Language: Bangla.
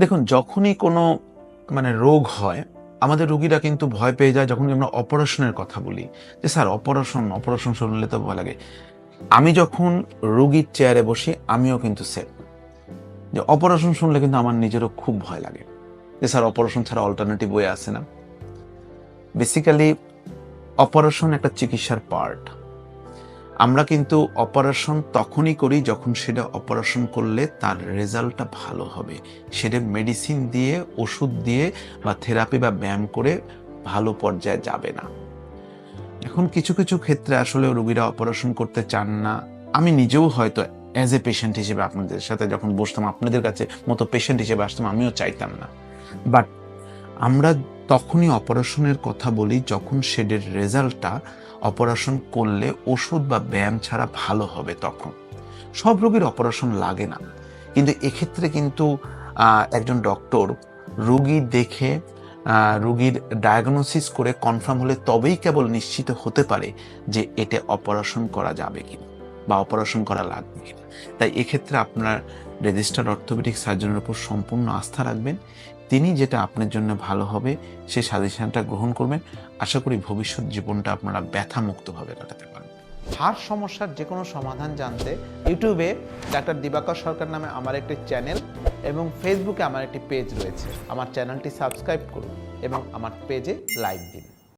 দেখুন, যখনই কোনো মানে রোগ হয়, আমাদের রোগীরা কিন্তু ভয় পেয়ে যায় যখন আমরা অপারেশনের কথা বলি। যে, স্যার, অপারেশন অপারেশন শুনলে তো ভয় লাগে। আমি যখন রোগীর চেয়ারে বসি, আমিও কিন্তু সেম যে, অপারেশন শুনলে কিন্তু আমার নিজেরও খুব ভয় লাগে। যে, স্যার, অপারেশন ছাড়া অল্টারনেটিভ ওয়ে আছে না? বেসিক্যালি অপারেশন একটা চিকিৎসার পার্ট আমরা কিন্তু অপারেশন তখনই করি যখন সেটা অপারেশন করলে তার রেজাল্টটা ভালো হবে। সেটা মেডিসিন দিয়ে, ওষুধ দিয়ে বা থেরাপি বা ব্যায়াম করে ভালো পর্যায়ে যাবে না। এখন কিছু কিছু ক্ষেত্রে আসলে রোগীরা অপারেশন করতে চান না। আমি নিজেও হয়তো অ্যাজ এ পেশেন্ট হিসেবে আপনাদের সাথে যখন বসতাম, আপনাদের কাছে মতো পেশেন্ট হিসেবে আসতাম, আমিও চাইতাম না। বাট আমরা তখনই অপারেশনের কথা বলি যখন শেডের রেজাল্টটা অপারেশন করলে ওষুধ বা ব্যায়াম ছাড়া ভালো হবে তখন। সব রোগীর অপারেশন লাগে না। কিন্তু এক্ষেত্রে কিন্তু একজন ডক্টর রুগী দেখে রুগীর ডায়াগনোসিস করে কনফার্ম হলে তবেই কেবল নিশ্চিত হতে পারে যে এটা অপারেশন করা যাবে কিনা। বা অপারেশন করা লাগবে। তাই এক্ষেত্রে আপনার রেজিস্টার্ড অর্থোপেডিক সার্জনের উপর সম্পূর্ণ আস্থা রাখবেন। তিনি যেটা আপনার জন্য ভালো হবে সেই সাজেশনটা গ্রহণ করবেন। আশা করি ভবিষ্যৎ জীবনটা আপনারা ব্যথামুক্তভাবে কাটাতে পারবেন। হাড় সমস্যার যে কোনো সমাধান জানতে ইউটিউবে ডাক্তার দিবাকর সরকার নামে আমার একটি চ্যানেল এবং ফেসবুকে আমার একটি পেজ রয়েছে। আমার চ্যানেলটি সাবস্ক্রাইব করুন এবং আমার পেজে লাইক দিন।